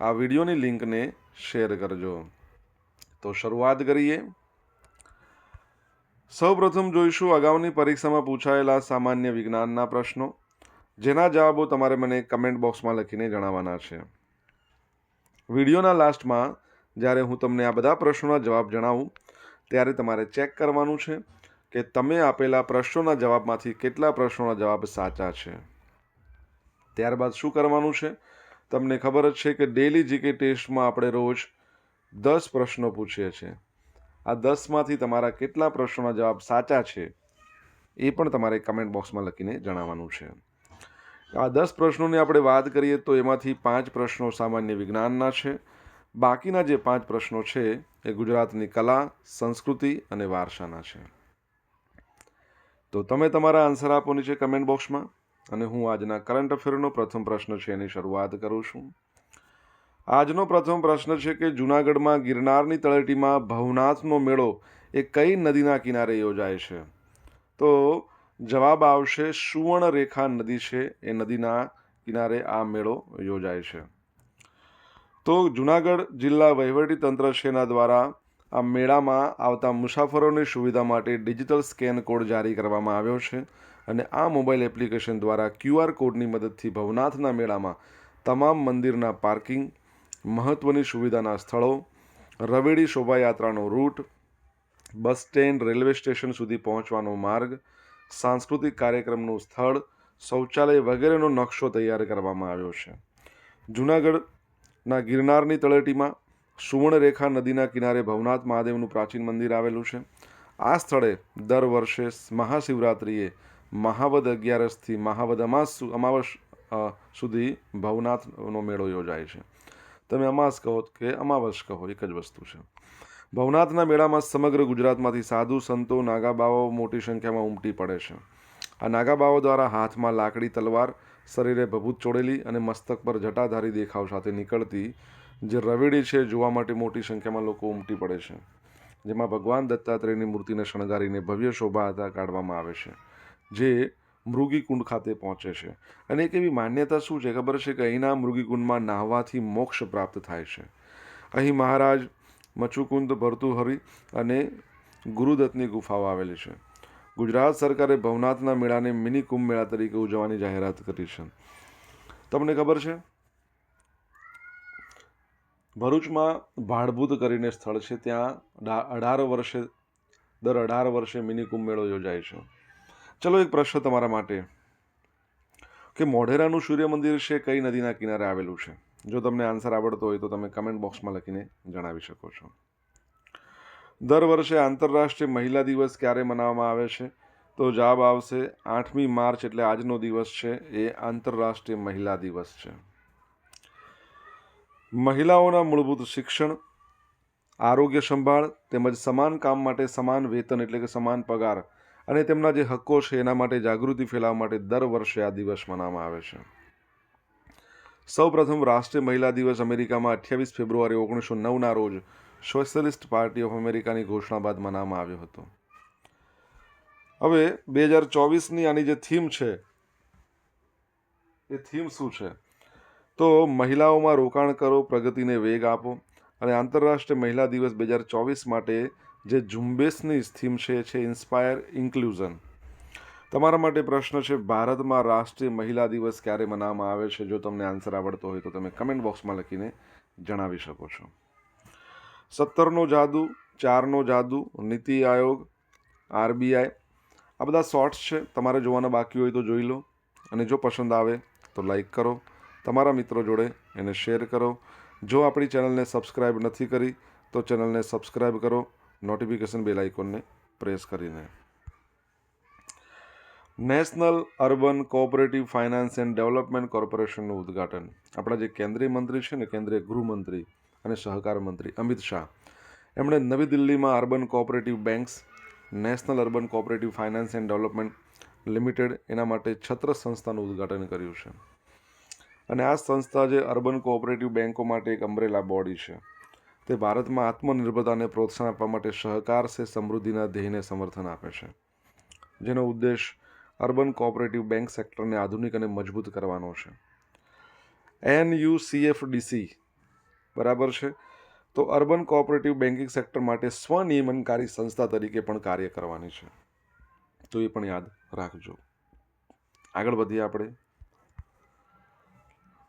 આ વિડીયોની લિંકને શેર કરજો. તો શરૂઆત કરીએ. સૌપ્રથમ જોઈશું અગાઉની પરીક્ષામાં પૂછાયેલા સામાન્ય વિજ્ઞાનના પ્રશ્નો, જેના જવાબો તમારે મને કમેન્ટ બોક્સમાં લખીને જણાવવાના છે. વિડીયોના લાસ્ટમાં, જ્યારે હું તમને આ બધા પ્રશ્નોના જવાબ જણાવું, ત્યારે તમારે ચેક કરવાનું છે કે તમે આપેલા પ્રશ્નોના જવાબમાંથી કેટલા પ્રશ્નોના જવાબ સાચા છે. ત્યારબાદ શું કરવાનું છે? તમને ખબર જ છે કે ડેલી જીકે ટેસ્ટમાં આપણે રોજ દસ પ્રશ્નો પૂછીએ છીએ. આ દસમાંથી તમારા કેટલા પ્રશ્નોના જવાબ સાચા છે એ પણ તમારે કમેન્ટ બોક્સમાં લખીને જણાવવાનું છે. આ દસ પ્રશ્નોની આપણે વાત કરીએ તો એમાંથી પાંચ પ્રશ્નો સામાન્ય વિજ્ઞાનના છે. બાકીના જે પાંચ પ્રશ્નો છે એ ગુજરાતની કલા, સંસ્કૃતિ અને વારસાના છે. તો તમે તમારા આન્સર આપો નીચે કમેન્ટ બોક્સમાં અને હું આજના કરંટ અફેરનો પ્રથમ પ્રશ્ન છે એની શરૂઆત કરું છું. આજનો પ્રથમ પ્રશ્ન છે કે જૂનાગઢમાં ગિરનારની તળેટીમાં ભવનાથનો મેળો એ કઈ નદીના કિનારે યોજાય છે? તો જવાબ આવશે સુવર્ણરેખા નદી છે, એ નદીના કિનારે આ મેળો યોજાય છે. તો જુનાગઢ જિલ્લા વહીવટી તંત્ર સેના દ્વારા આ મેળામાં આવતા મુસાફરોની સુવિધા માટે ડિજિટલ સ્કેન કોડ જારી કરવામાં આવ્યો છે. અને આ મોબાઈલ એપ્લિકેશન દ્વારા ક્યુઆર કોડની મદદથી ભવનાથના મેળામાં તમામ મંદિરના પાર્કિંગ મહત્ત્વની સુવિધાના સ્થળો, રવેડી શોભાયાત્રાનો route, bus stand, railway station સુધી પહોંચવાનો માર્ગ, સાંસ્કૃતિક કાર્યક્રમનું સ્થળ, શૌચાલય વગેરેનો નકશો તૈયાર કરવામાં આવ્યો છે. જૂનાગઢના ગિરનારની તળેટીમાં સુવર્ણરેખા નદીના કિનારે ભવનાથ મહાદેવનું પ્રાચીન મંદિર આવેલું છે. આ સ્થળે દર વર્ષે મહાશિવરાત્રિએ મહાવદ અગિયારસથી મહાવદ અમાસ અમાવસ સુધી ભવનાથનો મેળો યોજાય છે. તમે અમાસ કહો કે અમાવસ કહો, એક જ વસ્તુ છે. ભવનાથના મેળામાં સમગ્ર ગુજરાતમાંથી સાધુ સંતો, નાગાબાઓ મોટી સંખ્યામાં ઉમટી પડે છે. આ નાગાબાઓ દ્વારા હાથમાં લાકડી, તલવાર, શરીરે ભભૂત ચોડેલી અને મસ્તક પર જટાધારી દેખાવ સાથે નીકળતી જે રવેડી છે, જોવા માટે મોટી સંખ્યામાં લોકો ઉમટી પડે છે. જેમાં ભગવાન દત્તાત્રેયની મૂર્તિને શણગારીને ભવ્ય શોભા હતા કાઢવામાં આવે છે. જે મૃગીકુંડ ખાતે પહોંચે છે. અને એક એવી માન્યતા શું છે? ખબર છે કે અહીંના મૃગીકુંડમાં નાહવાથી મોક્ષ પ્રાપ્ત થાય છે. અહીં મહારાજ મચુકુંદ ભરતુહરી અને ગુરુદત્તની ગુફાઓ આવેલી છે. ગુજરાત સરકારે ભવનાથના મેળાને મિની કુંભ મેળા તરીકે ઉજવવાની જાહેરાત કરી છે. તમને ખબર છે? ભરૂચમાં ભાડભૂત કરીને સ્થળ છે. ત્યાં અઢાર વર્ષે, દર અઢાર વર્ષે મિની કુંભ મેળો યોજાય છે. ચલો એક પ્રશ્ન તમારા માટે. કે મોઢેરાનું સૂર્ય મંદિર છે, કઈ નદીના કિનારે આવેલું છે? જો તમને આન્સર આવડતો હોય તો તમે કમેન્ટ બોક્સમાં લખીને જણાવી શકો છો. દર વર્ષે આંતરરાષ્ટ્રીય મહિલા દિવસ ક્યારે મનાવવામાં આવે છે? તો જવાબ આવશે આઠમી માર્ચ, એટલે આજનો દિવસ છે, એ આંતરરાષ્ટ્રીય મહિલા દિવસ છે. મહિલાઓના મૂળભૂત શિક્ષણ, આરોગ્ય સંભાળ તેમજ સમાન કામ માટે સમાન વેતન એટલે કે સમાન પગાર અને તેમના જે હક્કો છે એના માટે જાગૃતિ ફેલાવવા માટે દર વર્ષે આ દિવસ મનાવવામાં આવે છે. સૌપ્રથમ રાષ્ટ્રીય મહિલા દિવસ અમેરિકામાં અઠ્યાવીસ ફેબ્રુઆરી ઓગણીસો નવના રોજ સોશિયલિસ્ટ પાર્ટી ઓફ અમેરિકાની ઘોષણા બાદ મનાવવામાં આવ્યો હતો. હવે બે હજાર ચોવીસની આની જે થીમ છે, એ થીમ શું છે? તો મહિલાઓમાં રોકાણ કરો, પ્રગતિને વેગ આપો અને આંતરરાષ્ટ્રીય મહિલા દિવસ બે હજાર ચોવીસ માટે જે ઝુંબેશની થીમ છે છે ઇન્સ્પાયર ઇન્ક્લુઝન. તમારા માટે પ્રશ્ન છે, ભારતમાં રાષ્ટ્રીય મહિલા દિવસ ક્યારે મનાવવામાં આવે છે? જો તમને આન્સર આવડતો હોય તો તમે કમેન્ટ બોક્સમાં લખીને જણાવી શકો છો. સત્તરનો જાદુ, ચારનો જાદુ, નીતિ આયોગ, આરબીઆઈ, આ બધા શોર્ટ્સ છે. તમારે જોવાના બાકી હોય તો જોઈ લો. અને જો પસંદ આવે તો લાઈક કરો. તમારા મિત્રો જોડે એને શેર કરો. જો આપણી ચેનલને સબસ્ક્રાઈબ નથી કરી તો ચેનલને સબસ્ક્રાઈબ કરો. નોટિફિકેશન બેલ આઇકોનને પ્રેસ કરીને. National urban cooperative finance and development કોર્પોરેશનનું ઉદ્ઘાટન. આપણા જે કેન્દ્રીય મંત્રી છે ને, કેન્દ્રીય ગૃહમંત્રી અને સહકાર મંત્રી અમિત શાહ, એમણે નવી દિલ્હીમાં urban cooperative banks national urban cooperative finance and development limited એના માટે છત્ર સંસ્થાનું ઉદ્ઘાટન કર્યું છે. અને આ સંસ્થા જે અર્બન કોઓપરેટિવ બેન્કો માટે એક અમ્બ્રેલા બોડી છે. તે ભારતમાં આત્મનિર્ભરતાને પ્રોત્સાહન આપવા માટે સહકાર સે સમૃદ્ધિના ધ્યેયને સમર્થન આપે છે. જેનો ઉદ્દેશ અર્બન કોઓપરેટિવ બેંક સેક્ટરને આધુનિક અને મજબૂત કરવાનો છે. એન યુ ડીસી બરાબર છે? તો અર્બન કોઓપરેટિવ બેન્કિંગ સેક્ટર માટે સ્વનિયમનકારી સંસ્થા તરીકે પણ કાર્ય કરવાની છે. તો એ પણ યાદ રાખજો. આગળ વધીએ આપણે.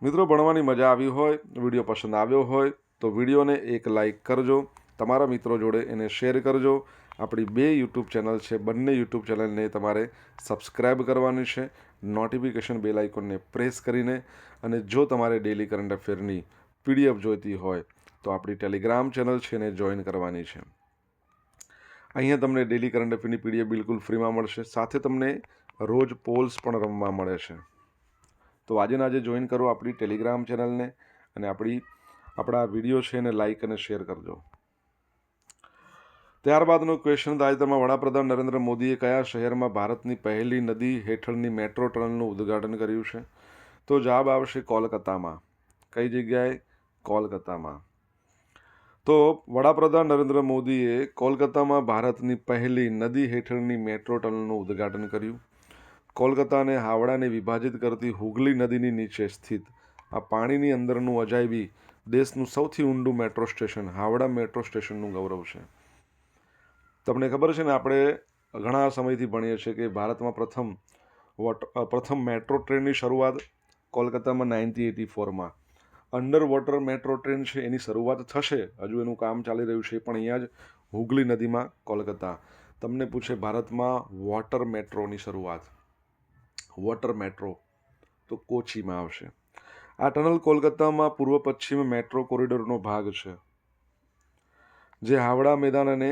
મિત્રો, ભણવાની મજા આવી હોય, વીડિયો પસંદ આવ્યો હોય તો વિડીયોને એક લાઇક કરજો, તમારા મિત્રો જોડે એને શેર કરજો. આપણી બે યુટ્યુબ ચેનલ છે, બંને યુટ્યુબ ચેનલને તમારે સબસ્ક્રાઇબ કરવાની છે, નોટિફિકેશન બેલ આઇકોનને પ્રેસ કરીને અને જો તમારે ડેલી કરંટ અફેરની પીડીએફ જોઈતી હોય તો આપણી ટેલિગ્રામ ચેનલ છે એને જોઈન કરવાની છે. અહીંયા તમને ડેલી કરંટ અફેરની પીડીએફ બિલકુલ ફ્રીમાં મળશે, સાથે તમને રોજ પોલ્સ પણ રમવા મળે છે. તો આજે આજે જોઈન કરો આપણી ટેલિગ્રામ ચેનલને અને આપણી આપણા વીડિયો છે એને લાઈક અને શેર કરજો. ત્યારબાદનો ક્વેશ્ચન તાજેતરમાં વડાપ્રધાન નરેન્દ્ર મોદીએ કયા શહેરમાં ભારતની પહેલી નદી હેઠળની મેટ્રો ટનલનું ઉદ્ઘાટન કર્યું છે? તો જવાબ આવશે કોલકાતામાં. કઈ જગ્યાએ? કોલકાતામાં. તો વડાપ્રધાન નરેન્દ્ર મોદીએ કોલકાતામાં ભારતની પહેલી નદી હેઠળની મેટ્રો ટનલનું ઉદ્ઘાટન કર્યું. કોલકાતાને હાવડાને વિભાજિત કરતી હુગલી નદીની નીચે સ્થિત. આ પાણીની અંદરનું અજાયબી દેશનું સૌથી ઊંડું મેટ્રો સ્ટેશન, હાવડા મેટ્રો સ્ટેશનનું ગૌરવ છે. તમને ખબર છે ને, આપણે ઘણા સમયથી ભણીએ છીએ કે ભારતમાં પ્રથમ વોટ પ્રથમ મેટ્રો ટ્રેનની શરૂઆત કોલકાતામાં નાઇન્ટી એટી ફોરમાં. અંડર વોટર મેટ્રો ટ્રેન છે, એની શરૂઆત થશે. હજુ એનું કામ ચાલી રહ્યું છે, પણ અહીંયા જ હુગલી નદીમાં કોલકાતા. તમને પૂછે, ભારતમાં વોટર મેટ્રોની શરૂઆત? વોટર મેટ્રો તો કોચીમાં આવશે. આ ટનલ કોલકાતામાં પૂર્વ પશ્ચિમ મેટ્રો કોરિડોરનો ભાગ છે, જે હાવડા મેદાન અને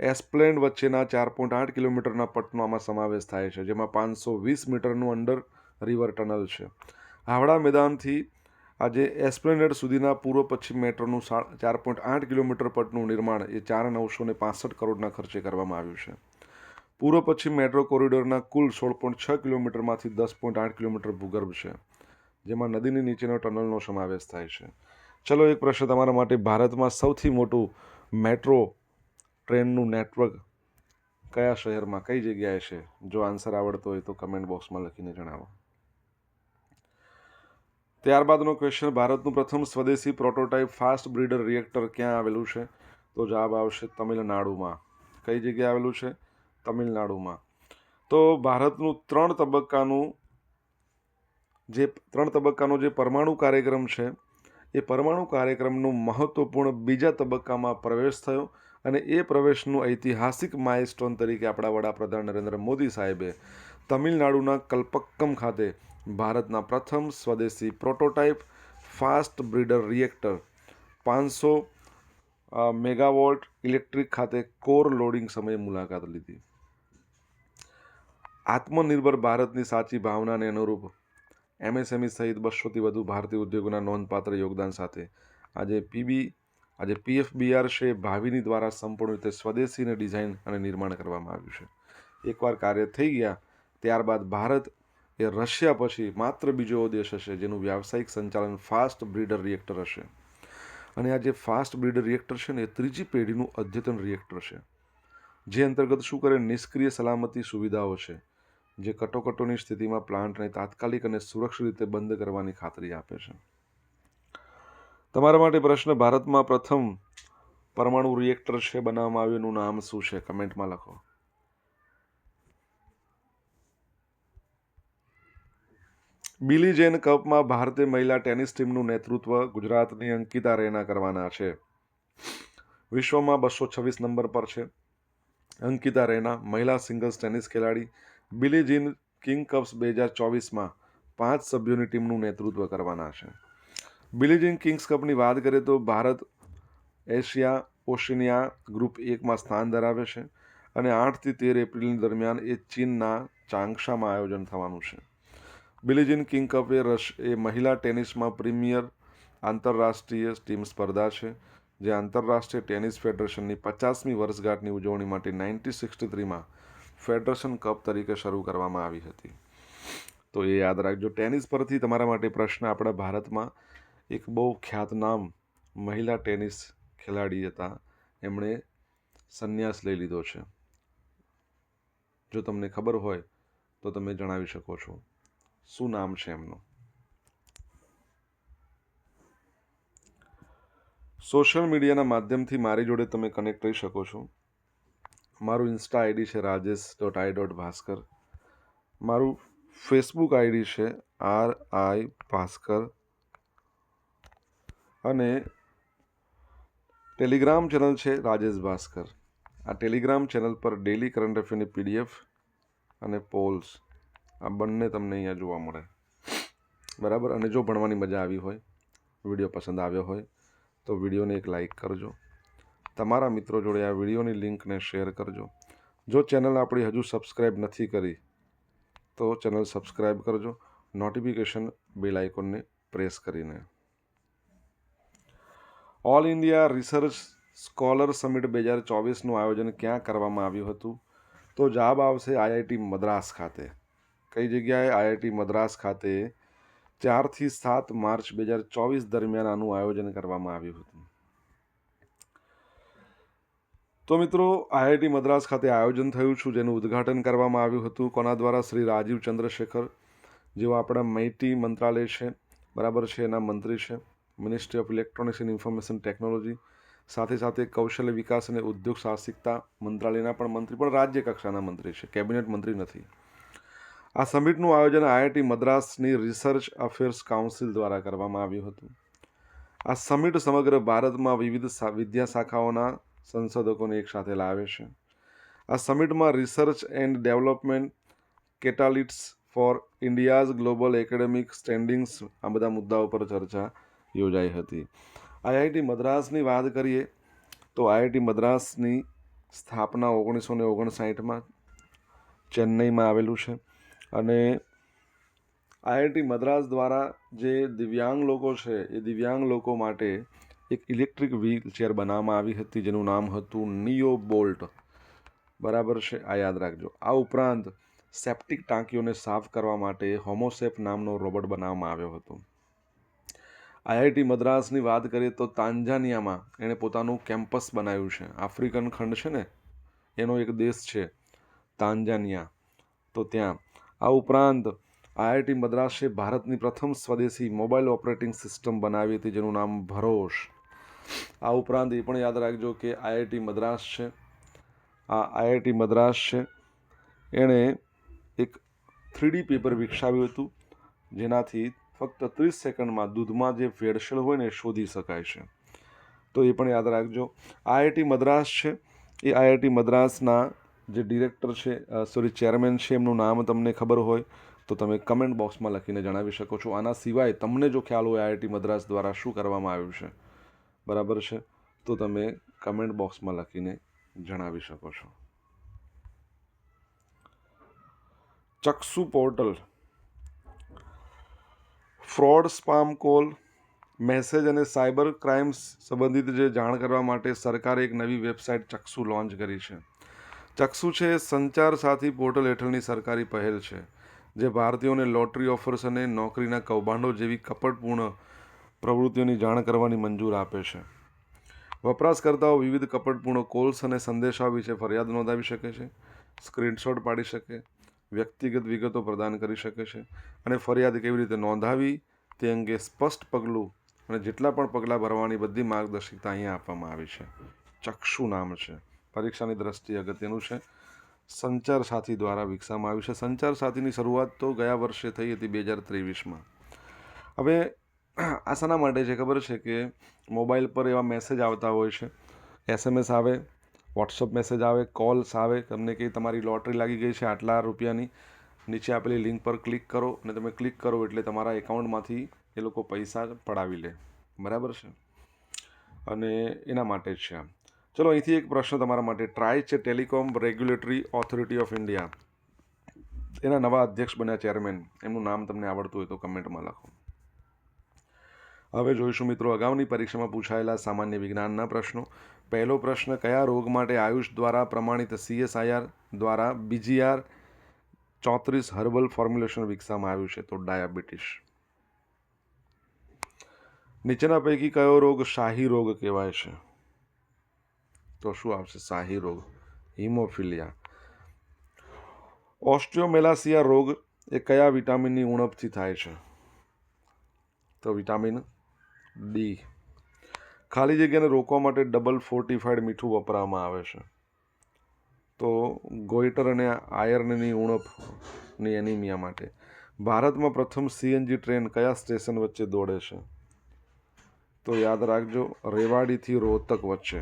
એસ્પ્લેન્ડ વચ્ચેના ચાર પોઈન્ટ આઠ કિલોમીટરના પટનો આમાં સમાવેશ થાય છે, જેમાં પાંચસો વીસ મીટરનું અંડર રિવર ટનલ છે. હાવડા મેદાનથી આજે એસ્પ્લેનેડ સુધીના પૂર્વ પશ્ચિમ મેટ્રોનું ચાર પોઈન્ટ આઠ કિલોમીટર પટનું નિર્માણ, એ ચાર નવસો ને પાસઠ કરોડના ખર્ચે કરવામાં આવ્યું છે. પૂર્વ પશ્ચિમ મેટ્રો કોરિડોરના કુલ સોળ પોઈન્ટ છ કિલોમીટરમાંથી દસ પોઈન્ટ આઠ કિલોમીટર ભૂગર્ભ છે. જેમાં નદીની નીચેનો ટનલનો સમાવેશ થાય છે. ચલો એક પ્રશ્ન તમારા માટે. ભારતમાં સૌથી મોટું મેટ્રો ટ્રેનનું નેટવર્ક કયા શહેરમાં, કઈ જગ્યાએ છે? જો આન્સર આવડતો હોય તો કમેન્ટ બોક્સમાં લખીને જણાવો. ત્યારબાદનો ક્વેશ્ચન ભારતનું પ્રથમ સ્વદેશી પ્રોટોટાઇપ ફાસ્ટ બ્રીડર રિએક્ટર ક્યાં આવેલું છે? તો જવાબ આવશે તમિલનાડુમાં. કઈ જગ્યાએ આવેલું છે? તમિલનાડુમાં. તો ભારતનું ત્રણ તબક્કાનું જે ત્રણ તબક્કાનો જે પરમાણુ કાર્યક્રમ છે, એ પરમાણુ કાર્યક્રમનું મહત્વપૂર્ણ બીજા તબક્કામાં પ્રવેશ થયો અને એ પ્રવેશનું ઐતિહાસિક માઇલસ્ટોન તરીકે આપણા વડાપ્રધાન નરેન્દ્ર મોદી સાહેબે તમિલનાડુના કલ્પક્કમ ખાતે ભારતના પ્રથમ સ્વદેશી પ્રોટોટાઇપ ફાસ્ટ બ્રીડર રિએક્ટર પાંચસો મેગાવોલ્ટ ઇલેક્ટ્રિક ખાતે કોર લોડિંગ સમયે મુલાકાત લીધી. આત્મનિર્ભર ભારતની સાચી ભાવનાને અનુરૂપ એમએસએમઈ સહિત બસોથી વધુ ભારતીય ઉદ્યોગોના નોંધપાત્ર યોગદાન સાથે આજે પીબી, આજે પીએફબીઆર છે ભાવિની દ્વારા સંપૂર્ણ રીતે સ્વદેશીને ડિઝાઇન અને નિર્માણ કરવામાં આવ્યું છે. એકવાર કાર્ય થઈ ગયા, ત્યારબાદ ભારત એ રશિયા પછી માત્ર બીજો દેશ હશે જેનું વ્યાવસાયિક સંચાલન ફાસ્ટ બ્રીડર રિએક્ટર હશે. અને આ જે ફાસ્ટ બ્રીડર રિએક્ટર છે ને, એ ત્રીજી પેઢીનું અદ્યતન રિએક્ટર છે. જે અંતર્ગત શું કરે? નિષ્ક્રિય સલામતી સુવિધાઓ છે. જે કટોકટોની સ્થિતિમાં પ્લાન્ટને તાત્કાલિક અને સુરક્ષિત રીતે બંધ કરવાની ખાતરી આપે છે. તમારા માટે પ્રશ્ન, ભારતમાં પ્રથમ પરમાણુ રિએક્ટર છે બનાવવામાં આવ્યું એનું નામ શું છે? કમેન્ટમાં લખો. બિલી જૈન કપમાં ભારતીય મહિલા ટેનિસ ટીમનું નેતૃત્વ ગુજરાતની અંકિતા રૈના કરવાના છે. વિશ્વમાં બસો છવ્વીસ નંબર પર છે. અંકિતા રૈના, મહિલા સિંગલ્સ ટેનિસ ખેલાડી બિલી જીન કિંગ કપ્સ બે હજાર ચોવીસમાં પાંચ સભ્યોની ટીમનું નેતૃત્વ કરવાના છે. બિલી જીન કિંગ્સ કપની વાત કરીએ તો ભારત, એશિયા, ઓશિનિયા ગ્રુપ એકમાં સ્થાન ધરાવે છે અને આઠથી તેર એપ્રિલ દરમિયાન એ ચીનના ચાંગશામાં આયોજન થવાનું છે. બિલીજીન કિંગ કપ એ રશ એ મહિલા ટેનિસમાં પ્રીમિયર આંતરરાષ્ટ્રીય ટીમ સ્પર્ધા છે, જે આંતરરાષ્ટ્રીય ટેનિસ ફેડરેશનની પચાસમી વર્ષગાંઠની ઉજવણી માટે નાઇન્ટી સિક્સટી થ્રીમાં ફેડરેશન કપ તરીકે શરૂ કરવામાં આવી હતી. તો એ યાદ રાખજો, ટેનિસ પરથી તમારા માટે પ્રશ્ન આપણા ભારતમાં એક બહુ ખ્યાતનામ મહિલા ટેનિસ ખેલાડી હતા. એમણે સંન્યાસ લઈ લીધો છે. જો તમને ખબર હોય તો તમે જણાવી શકો છો. શું નામ છે એમનું? સોશિયલ મીડિયાના માધ્યમથી મારી જોડે તમે કનેક્ટ રહી શકો છો. મારું ઇન્સ્ટા આઈડી છે Rajesh dot I dot Bhaskar મારું ફેસબુક આઈડી છે આર આઈ ભાસ્કર. અને ટેલિગ્રામ ચેનલ છે રાજેશ ભાસ્કર. આ ટેલિગ્રામ ચેનલ પર ડેલી કરંટ અફેરની પીડીએફ અને પોલ્સ આ બંને તમને અહીંયા જોવા મળે. બરાબર? અને જો ભણવાની મજા આવી હોય વીડિયો પસંદ આવ્યો હોય, તો વિડીયોને એક લાઈક કરજો. તમારા મિત્રો જોડે આ વિડીયોની લિંકને શેર કરજો. જો ચેનલ આપણી હજુ સબસ્ક્રાઈબ નથી કરી, તો ચેનલ સબસ્ક્રાઈબ કરજો. નોટિફિકેશન બેલ આઇકોનને પ્રેસ કરીને. All India research scholar summit બે હજાર ચોવીસનું આયોજન ક્યાં કરવામાં આવ્યું હતું? તો જવાબ આવશે આઈઆઈટી મદ્રાસ ખાતે. કઈ જગ્યાએ? આઈઆઈટી મદ્રાસ ખાતે ચારથી સાત માર્ચ બે હજાર ચોવીસ દરમિયાન આનું આયોજન કરવામાં આવ્યું હતું. તો મિત્રો, આઈઆઈટી મદ્રાસ ખાતે આયોજન થયું છું, જેનું ઉદ્ઘાટન કરવામાં આવ્યું હતું. કોના દ્વારા? શ્રી રાજીવ ચંદ્રશેખર, જેઓ આપણા મૈટી મંત્રાલય છે, બરાબર છે, એના મંત્રી છે ministry of electronics and information technology સાથે સાથે કૌશલ્ય વિકાસ અને ઉદ્યોગ સાહસિકતા મંત્રાલયના પણ મંત્રી, પણ રાજ્ય કક્ષાના મંત્રી છે, કેબિનેટ મંત્રી નથી. આ સમિટનું આયોજન આઈઆઈટી મદ્રાસની રિસર્ચ અફેર્સ કાઉન્સિલ દ્વારા કરવામાં આવ્યું હતું. આ સમિટ સમગ્ર ભારતમાં વિવિધ વિદ્યા શાખાઓના સંશોધકોને એક સાથે લાવે છે. આ સમિટમાં research and development catalysts for India's global academic standings આ બધા મુદ્દાઓ પર ચર્ચા યોજાઈ હતી. આઈઆઈટી મદ્રાસની વાત કરીએ તો આઈઆઈટી મદ્રાસની સ્થાપના ઓગણીસો ને ઓગણસાઠમાં ચેન્નઈમાં આવેલું છે અને આઈઆઈટી મદ્રાસ દ્વારા જે દિવ્યાંગ લોકો છે એ દિવ્યાંગ લોકો માટે એક ઇલેક્ટ્રિક વ્હીલ ચેર બનાવવામાં આવી હતી, જેનું નામ હતું નિયો બોલ્ટ બરાબર છે? આ યાદ રાખજો. આ ઉપરાંત સેપ્ટિક ટાંકીઓને સાફ કરવા માટે હોમોસેફ નામનો રોબોટ બનાવવામાં આવ્યો હતો. આઈઆઈટી મદ્રાસની વાત કરીએ તો તાંજાનિયામાં એણે પોતાનું કેમ્પસ બનાવ્યું છે. આફ્રિકન ખંડ છે ને? એનો એક દેશ છે, તાંજાનિયા. તો ત્યાં. આ ઉપરાંત આઈઆઈટી મદ્રાસે ભારતની પ્રથમ સ્વદેશી મોબાઈલ ઓપરેટિંગ સિસ્ટમ બનાવી હતી, જેનું નામ ભરોશ. આ ઉપરાંત એ પણ યાદ રાખજો કે આઈઆઈટી મદ્રાસ છે. આ આઈઆઈટી મદ્રાસ છે. એણે એક થ્રીડી પેપર વિકસાવ્યું હતું, જેનાથી ફક્ત ત્રીસ સેકન્ડમાં દૂધમાં જે ભેળસેળ હોય ને શોધી શકાય છે. તો એ પણ યાદ રાખજો. આઈઆઈટી મદ્રાસ છે. એ આઈઆઈટી મદ્રાસના જે ડિરેક્ટર છે સોરી, ચેરમેન છે, એમનું નામ તમને ખબર હોય, તો તમે કમેન્ટ બોક્સમાં લખીને જણાવી શકો છો. આના સિવાય તમને જો ખ્યાલ હોય આઈઆઈટી મદ્રાસ દ્વારા શું કરવામાં આવ્યું છે. બરાબર છે? તો તમે કમેન્ટ બોક્સમાં લખીને જણાવી શકો છો. Chakshu portal fraud spam call message અને સાયબર ક્રાઇમ્સ સંબંધિત જે જાણ કરવા માટે સરકારે એક નવી વેબસાઇટ ચક્ષુ લોન્ચ કરી છે. ચક્ષુ છે સંચાર સાથી પોર્ટલ હેઠળની સરકારી પહેલ છે, જે ભારતીયોને લોટરી ઓફર્સ અને નોકરીના કૌભાંડો જેવી કપટપૂર્ણ પ્રવૃત્તિઓની જાણ કરવાની મંજૂર આપે છે. વપરાશકર્તાઓ વિવિધ કપટપૂર્ણ કોલ્સ અને સંદેશા વિશે ફરિયાદ નોંધાવી શકે છે સ્ક્રીનશોટ પાડી શકે, વ્યક્તિગત વિગતો પ્રદાન કરી શકે છે અને ફરિયાદ કેવી રીતે નોંધાવી તે અંગે સ્પષ્ટ પગલું અને જેટલા પણ પગલાં ભરવાની બધી માર્ગદર્શિતા અહીંયા આપવામાં આવી છે. ચક્ષુ નામ છે. પરીક્ષાની દ્રષ્ટિએ અગત્યનું છે. સંચાર સાથી દ્વારા વિકસાવવામાં આવ્યું છે. સંચાર સાથીની શરૂઆત તો ગયા વર્ષે થઈ હતી બે હજાર ત્રેવીસમાં. હવે આ શાના માટે છે, ખબર છે કે મોબાઈલ પર એવા મેસેજ આવતા હોય છે. એસએમએસ આવે વોટ્સઅપ મેસેજ આવે કોલ્સ આવે, તમને કે તમારી લોટરી લાગી ગઈ છે આટલા રૂપિયાની, નીચે આપેલી લિંક પર ક્લિક કરો અને તમે ક્લિક કરો એટલે તમારા એકાઉન્ટમાંથી એ લોકો પૈસા પડાવી લે. બરાબર છે? અને એના માટે જ છે આમ. ચલો, અહીંથી એક પ્રશ્ન તમારા માટે. ટ્રાય છે telecom regulatory authority of India એના નવા અધ્યક્ષ બન્યા ચેરમેન એમનું નામ તમને આવડતું હોય તો કમેન્ટમાં લખો. હવે જોઈશું મિત્રો, અગાઉની પરીક્ષામાં પૂછાયેલા સામાન્ય વિજ્ઞાનના પ્રશ્નો. પહેલો પ્રશ્ન, કયા રોગ માટે આયુષ દ્વારા પ્રમાણિત સીએસઆઈઆર દ્વારા બીજીઆર ચોત્રીસ હર્બલ ફોર્મ્યુલેશન વિકસાવવામાં આવ્યું છે? તો ડાયાબિટીસ. નીચેના પૈકી કયો રોગ શાહી રોગ કહેવાય છે? તો શું આવશે? શાહી રોગ. હિમોફિલિયા. ઓસ્ટ્રિયોમેલાસિયા રોગ એ કયા વિટામિનની ઉણપથી થાય છે? તો વિટામિન ડી ખાલી જગ્યાને રોકવા માટે ડબલ ફોર્ટિફાઈડ મીઠું વપરાવામાં આવે છે. તો ગોઈટર અને આયર્નની ઉણપની એનિમિયા માટે. ભારતમાં પ્રથમ સીએનજી ટ્રેન કયા સ્ટેશન વચ્ચે દોડે છે? તો યાદ રાખજો, રેવાડીથી રોહતક વચ્ચે.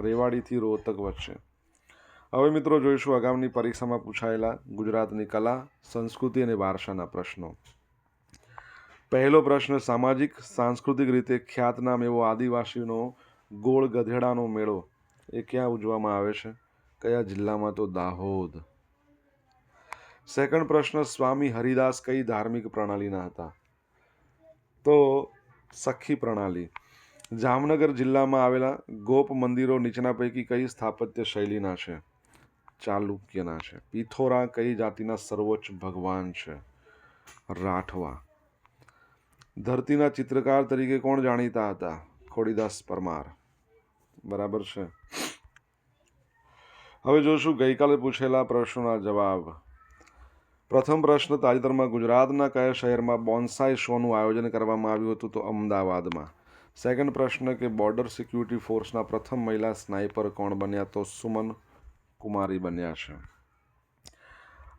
રેવાડીથી રોહતક વચ્ચે. હવે મિત્રો જોઈશું અગાઉની પરીક્ષામાં પૂછાયેલા ગુજરાતની કલા, સંસ્કૃતિ અને વારસાના પ્રશ્નો. પહેલો પ્રશ્ન, સામાજિક, સાંસ્કૃતિક રીતે ખ્યાતનામ એવો આદિવાસીનો ગોળ ગધેડાનો મેળો, એ ક્યાં ઉજવવામાં આવે છે? કયા જિલ્લામાં તો દાહોદ? સેકન્ડ પ્રશ્ન, સ્વામી હરિદાસ કઈ ધાર્મિક પ્રણાલીના હતા? તો સખી પ્રણાલી, જામનગર જિલ્લામાં આવેલા ગોપ મંદિરો નીચેના પૈકી કઈ સ્થાપત્ય શૈલીના છે? ચાલુક્યના છે. પિથોરા કઈ જાતિના સર્વોચ્ચ ભગવાન છે? રાઠવા. ધરતીના ચિત્રકાર તરીકે કોણ જાણીતા હતા? ખોડીદાસ પરમાર. બરાબર છે. હવે જોશું ગઈકાલે પૂછેલા પ્રશ્નોના જવાબ. પ્રથમ પ્રશ્ન, તાજેતરમાં ગુજરાતના કયા શહેરમાં બોન્સાઈ શોનું આયોજન કરવામાં આવ્યું હતું તો અમદાવાદમાં? સેકન્ડ પ્રશ્ન કે બોર્ડર સિક્યુરિટી ફોર્સના પ્રથમ મહિલા સ્નાઇપર કોણ બન્યા તો સુમન કુમારી બન્યા છે?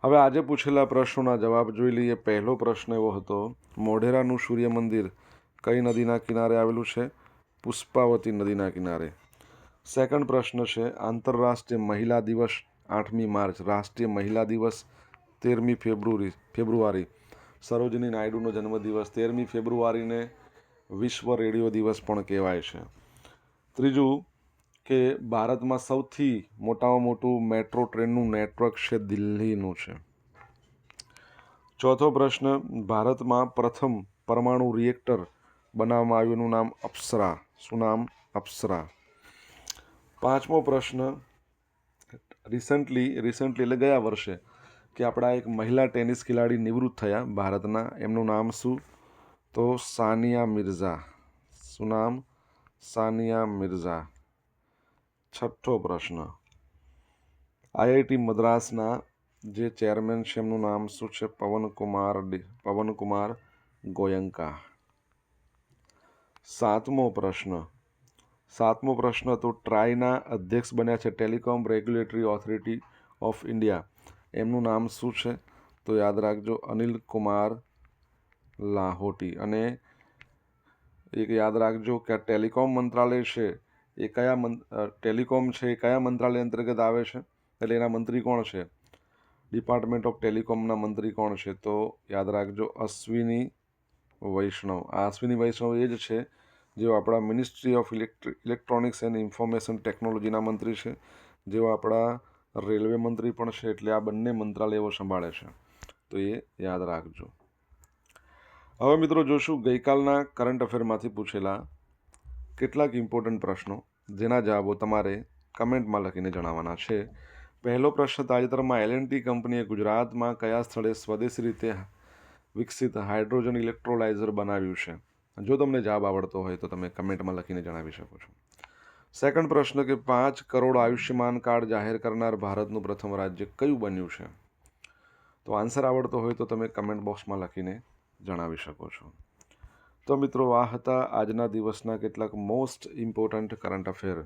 હવે આજે પૂછેલા પ્રશ્નોના જવાબ જોઈ લઈએ. પહેલો પ્રશ્ન એવો હતો, મોઢેરાનું સૂર્ય મંદિર કઈ નદીના કિનારે આવેલું છે? પુષ્પાવતી નદીના કિનારે. સેકન્ડ પ્રશ્ન છે, આંતરરાષ્ટ્રીય મહિલા દિવસ આઠમી માર્ચ, રાષ્ટ્રીય મહિલા દિવસ તેરમી ફેબ્રુઆરી ફેબ્રુઆરી. સરોજની નાયડુનો જન્મદિવસ તેરમી ફેબ્રુઆરીને વિશ્વ રેડિયો દિવસ પણ કહેવાય છે. ત્રીજું કે ભારતમાં સૌથી મોટામાં મોટું મેટ્રો ટ્રેનનું નેટવર્ક છે દિલ્હીનું છે. ચોથો પ્રશ્ન, ભારતમાં પ્રથમ પરમાણુ રિએક્ટર બનાવવામાં આવ્યું એનું નામ અપ્સરા. શું નામ? અપ્સરા. પાંચમો પ્રશ્ન રિસન્ટલી રિસન્ટલી એટલે ગયા વર્ષે, કે આપણા એક મહિલા ટેનિસ ખેલાડી નિવૃત્ત થયા ભારતના. એમનું નામ શું? તો સાનિયા મિર્ઝા. શું નામ? સાનિયા મિર્ઝા. છઠ્ઠો પ્રશ્ન. આઈઆઈટી મદ્રાસના જે ચેરમેન છે, એમનું નામ શું છે? પવનકુમાર પવનકુમાર ગોયંકા. સાતમો પ્રશ્ન. સાતમો પ્રશ્ન તો ટ્રાયના અધ્યક્ષ બન્યા છે, telecom regulatory authority of India. એમનું નામ શું છે? તો યાદ રાખજો, અનિલ કુમાર લાહોટી. અને એક યાદ રાખજો કે આ ટેલિકોમ મંત્રાલય છે એ કયા ટેલિકોમ છે એ કયા મંત્રાલય અંતર્ગત આવે છે? એટલે એના મંત્રી કોણ છે? ડિપાર્ટમેન્ટ ઓફ ટેલિકોમના મંત્રી કોણ છે? તો યાદ રાખજો, અશ્વિની વૈષ્ણવ. આ અશ્વિની વૈષ્ણવ એ જ છે જેઓ આપણા ministry of electronics and information ટેકનોલોજીના મંત્રી છે. જેઓ આપણા રેલવે મંત્રી પણ છે, એટલે આ બંને મંત્રાલયો સંભાળે છે. તો એ યાદ રાખજો. હવે મિત્રો જોશું, ગઈકાલના કરંટ અફેરમાંથી પૂછેલા કેટલાક ઇમ્પોર્ટન્ટ પ્રશ્નો જેના જવાબો તમારે કમેન્ટમાં લખીને જણાવવાના છે. પહેલો પ્રશ્ન, તાજેતરમાં એલ ટી કંપનીએ ગુજરાતમાં કયા સ્થળે સ્વદેશી રીતે વિકસિત હાઇડ્રોજન ઇલેક્ટ્રોલાઇઝર બનાવ્યું છે? જો તમને જવાબ આવડતો હોય તો તમે કમેન્ટમાં લખીને જણાવી શકો છો. સેકન્ડ પ્રશ્ન કે પાંચ કરોડ આયુષ્યમાન કાર્ડ જાહેર કરનાર ભારતનું પ્રથમ રાજ્ય કયું બન્યું છે? તો આન્સર આવડતો હોય તો તમે કમેન્ટ બોક્સમાં લખીને જણાવી શકો છો. તો મિત્રો, આ હતા આજના દિવસના કેટલાક મોસ્ટ ઇમ્પોર્ટન્ટ કરંટ અફેર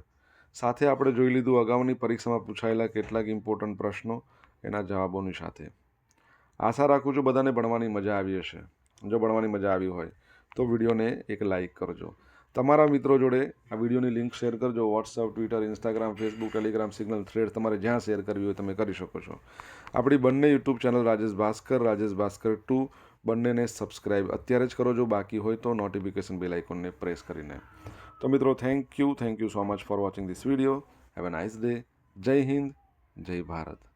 સાથે આપણે જોઈ લીધું અગાઉની પરીક્ષામાં પૂછાયેલા કેટલાક ઇમ્પોર્ટન્ટ પ્રશ્નો એના જવાબોની સાથે. આશા રાખું છું બધાને ભણવાની મજા આવી હશે. જો ભણવાની મજા આવી હોય તો વિડીયોને એક લાઇક કરજો. તમારા મિત્રો જોડે આ વિડીયોની લિંક શેર કરજો. WhatsApp Twitter Instagram Facebook Telegram Signal thread તમારે જ્યાં શેર કરવી હોય તમે કરી શકો છો. આપણી બંને YouTube channel Rajesh Bhaskar Rajesh Bhaskar two બંનેને સબસ્ક્રાઈબ અત્યારે જ કરો. જો બાકી હોય તો નોટિફિકેશન બેલ આઇકોનને પ્રેસ કરીને. તો મિત્રો thank you thank you so much for watching this video have a nice day જય હિન્દ, જય ભારત.